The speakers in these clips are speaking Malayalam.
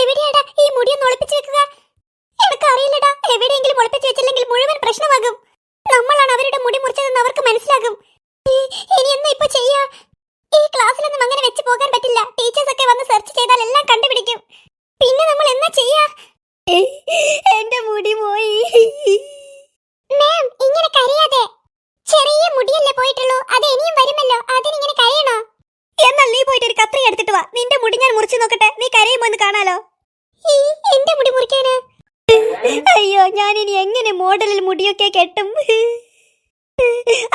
എവിടെയാടാ ഈ മുടിയൊന്ന് ഒളിപ്പിച്ചു വെക്കുക? എനിക്കറിയില്ലടാ. എവിടെയെങ്കിലും ഒളിപ്പിച്ചു വെച്ചില്ലെങ്കിൽ മുഴുവൻ പ്രശ്നമാകും. നമ്മളാണ് അവരുടെ മുടി മുറിച്ചതെന്ന് അവർക്ക് മനസ്സിലാകും. ഇനി എന്നാ ഇപ്പൊ ചെയ്യാ? ഈ ക്ലാസ്സിലൊന്നും അങ്ങനെ വെച്ച് പോകാൻ പറ്റില്ല. ടീച്ചേഴ്സ് ഒക്കെ വന്ന് സെർച്ച് ചെയ്താൽ എല്ലാം കണ്ടുപിടിക്കും. പിന്നെ നമ്മൾ എന്നാ ചെയ്യാ? എന്റെ മുടി പോയി. മാം ഇങ്ങനെ കരയാതെ. ചെറിയ മുടിയല്ലേ പോയിട്ടുള്ളൂ. അത് ഇനിയും വരുമല്ലോ. അതിനിങ്ങനെ കരയണോ? എന്നാൽ നീ പോയിട്ട് ഒരു കത്രി എടുത്തിട്ട് വാ. നിന്റെ മുടി ഞാൻ മുറിച്ചു നോക്കട്ടെ. കാണാലോ? എന്റെ മുടി മുറിക്കാന്? അയ്യോ ഞാൻ ഇനി എങ്ങനെ മോഡലിൽ മുടിയൊക്കെ കെട്ടും?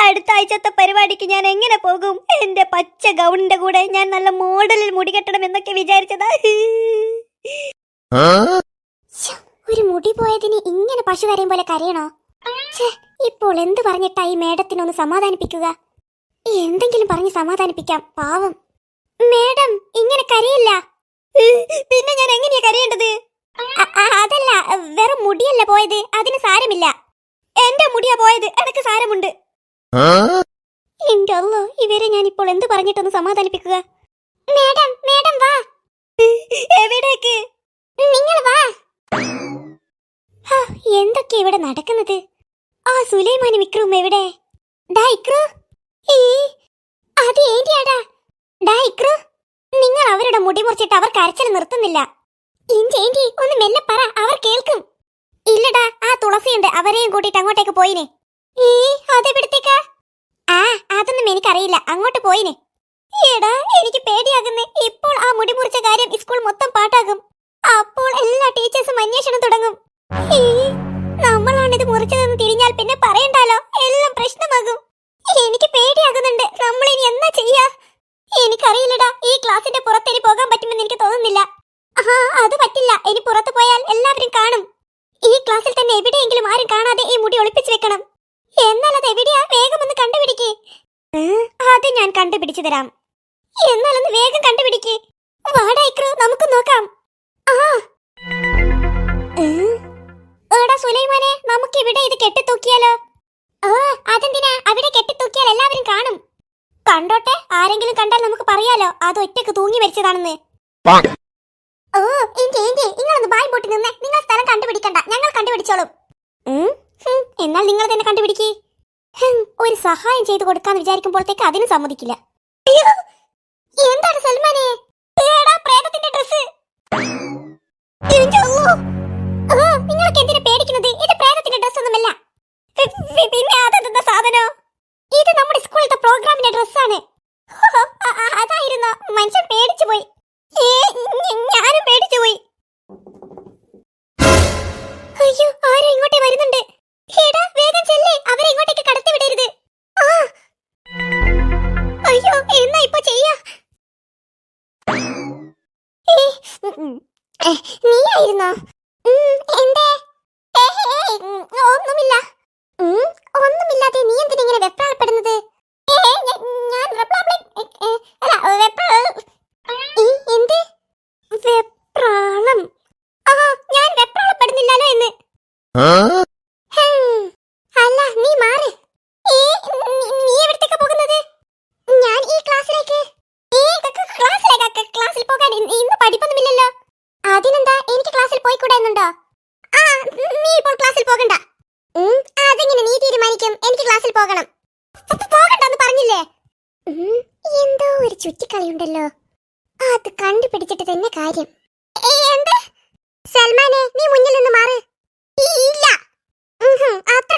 അടുത്ത ആഴ്ചത്തെ പരിപാടിക്ക് ഞാൻ എങ്ങനെ പോകും? എന്റെ പച്ച ഗൗണിന്റെ കൂടെ ഞാൻ നല്ല മോഡലിൽ മുടി കെട്ടണം എന്നൊക്കെ വിചാരിച്ചതാ. ഒരു മുടി പോയതിന് ഇങ്ങനെ പശു കരയും പോലെ കരയണോ? ഇപ്പോൾ എന്ത് പറഞ്ഞിട്ടാ ഈ മേഡത്തിനൊന്ന് സമാധാനിപ്പിക്കുക? എന്തെങ്കിലും പറഞ്ഞ് സമാധാനിപ്പിക്കാം പാവം. മേഡം ഇങ്ങനെ കരയില്ല. പിന്നെ ഞാൻ എങ്ങനെയാ കരയേണ്ടത്? അതല്ല വെറും മുടിയല്ല പോയത്. അതിന് സാരമില്ല. എന്റെ മുടിയാ പോയത്. എനക്ക് സാരമുണ്ട്. എന്റെ അല്ലോ ഇവരെ ഞാൻ ഇപ്പോൾ എന്ത് പറഞ്ഞിട്ടൊന്ന് സമാധാനിപ്പിക്കുക? മേഡം മേഡം വാ. എവിടേക്ക്? നിങ്ങൾ വാ. എന്തൊക്കെ ഇവിടെ നടക്കുന്നത്? ആ സുലൈമാനും ഇക്രും എവിടെ? ഡാ ഇക്രു. ഈ അത് ഏന്റിയാടാ ഡാ ഇക്രു. മുടി മുറിച്ചിട്ട് അവർ കരച്ചിൽ നിർത്തുന്നില്ല. ഇഞ്ചേന്റി ഒന്ന് മെല്ലെ പറ അവർ കേൾക്കും. ഇല്ലടാ ആ തുളസിയുണ്ട് അവരെയും കൂട്ടിയിട്ട് അങ്ങോട്ടേക്ക് പോയിനെ. ഈ അതെവിടത്തേക്കാ? ആ അതൊന്നും എനിക്കറിയില്ല അങ്ങോട്ട് പോയിനെ. എടാ എനിക്ക് പേടിയാകുന്നേ ഇപ്പോൾ ആ മുടി മുറിച്ച കാര്യം സ്കൂൾ മൊത്തം പാട്ടാകും. അപ്പോൾ എല്ലാ ടീച്ചേഴ്സും അന്വേഷണം തുടങ്ങും. നമ്മളാണിത് മുറിച്ചതെന്ന് തിരിഞ്ഞാൽ പിന്നെ പറയണ്ടാലോ? എല്ലാം പ്രശ്നമാകും. എനിക്ക് പേടിയാകുന്നുണ്ട് നമ്മൾ ഇനി എന്നാ ചെയ്യാ? എനിക്കറിയില്ലടാ ഈ ക്ലാസിന്റെ പുറത്ത് ഇനി പോകാൻ പറ്റുമെന്ന് എനിക്ക് തോന്നുന്നില്ല. ആ അത് പറ്റില്ല. ഇനി പുറത്ത് പോയാൽ എല്ലാവരും കാണും. ഈ ക്ലാസ്സിൽ തന്നെ എവിടെയെങ്കിലും ആരും കാണാതെ ഈ മുടി ഒളിപ്പിച്ചു വെക്കണം. എന്നാൽ അത് എവിടെയാ? വേഗം ഒന്ന് കണ്ടുപിടിക്ക്. അത് ഞാൻ കണ്ടുപിടിച്ചു തരാം. എന്നാൽ ഒന്ന് വേഗം കണ്ടുപിടിക്ക്. വാടായിക്രോ നമുക്ക് നോക്കാം. ആ എടാ നമുക്ക് ഇവിടെ ഇത് കെട്ടിത്തൂക്കിയാലോ? ഓ അതെന്തിനാ? അവിടെ കെട്ടിത്തൂക്കിയാൽ എല്ലാവരും കാണും. കണ്ടോട്ടെ? ആരെങ്കിലും കണ്ടാൽ നമുക്ക് പറയാലോ. അത് ഒറ്റയ്ക്ക് തൂങ്ങി മരിച്ചതാണെന്ന്. ഓ എന്റെ എന്റെ. നിങ്ങളൊന്ന് ബായ് പൊട്ടി നിന്ന്. നിങ്ങൾ സ്ഥലം കണ്ടുപിടിക്കണ്ട. ഞങ്ങൾ കണ്ടുപിടിച്ചോളും. എന്നാൽ നിങ്ങൾ തന്നെ കണ്ടുപിടിക്കേ. ഒരു സഹായം ചെയ്തു കൊടുക്കാന്ന് വിചാരിക്കുമ്പോഴത്തേക്ക് അതിനും സമ്മതിക്കില്ല. എന്താണ് സൽമാനെ? ഏടാ പ്രേതത്തിന്റെ ഡ്രസ് നിങ്ങൾക്ക് എന്തിനാ പേടിക്കുന്നത്? ഇത് പ്രേതത്തിന്റെ ഡ്രസ് ഒന്നുമല്ല. ഡ്രസ്സാണ്. അതായിരുന്നോ. മനുഷ്യൻ പേടിച്ചു പോയി. ഞാനും പേടിച്ചു പോയി. അയ്യോ ആരോ ഇങ്ങോട്ടേ വരുന്നുണ്ട്. എടാ വേഗം ചെല്ലേ. അവരെ ഇങ്ങോട്ടേക്ക് കടത്തി വിടരുത്. അയ്യോ എന്നാ ഇപ്പൊ ചെയ്യാ. നീയായിരുന്നോ? എന്തേ? ഒന്നുമില്ല. ഒന്നുമില്ലാതെ നീ എന്തിനാ ഇങ്ങനെ വെപ്രാളപ്പെടുന്നത്? പോയിക്കൂടായിരുന്നുണ്ടോ? ആ നീ ഇപ്പോൾ ക്ലാസ്സിൽ പോകണ്ട. അതെങ്ങനെ നീ തീരുമാനിക്കും? എനിക്ക് ക്ലാസ്സിൽ പോകണം. പോകണ്ടെന്ന് പറഞ്ഞില്ലേ? എന്തോ ഒരു ചുറ്റിക്കളിയുണ്ടല്ലോ. അത് കണ്ടുപിടിച്ചിട്ട് തന്നെ കാര്യം. സൽമാനെ നീ മുന്നിൽ നിന്ന് മാറ്. ഇല്ല. അത്ര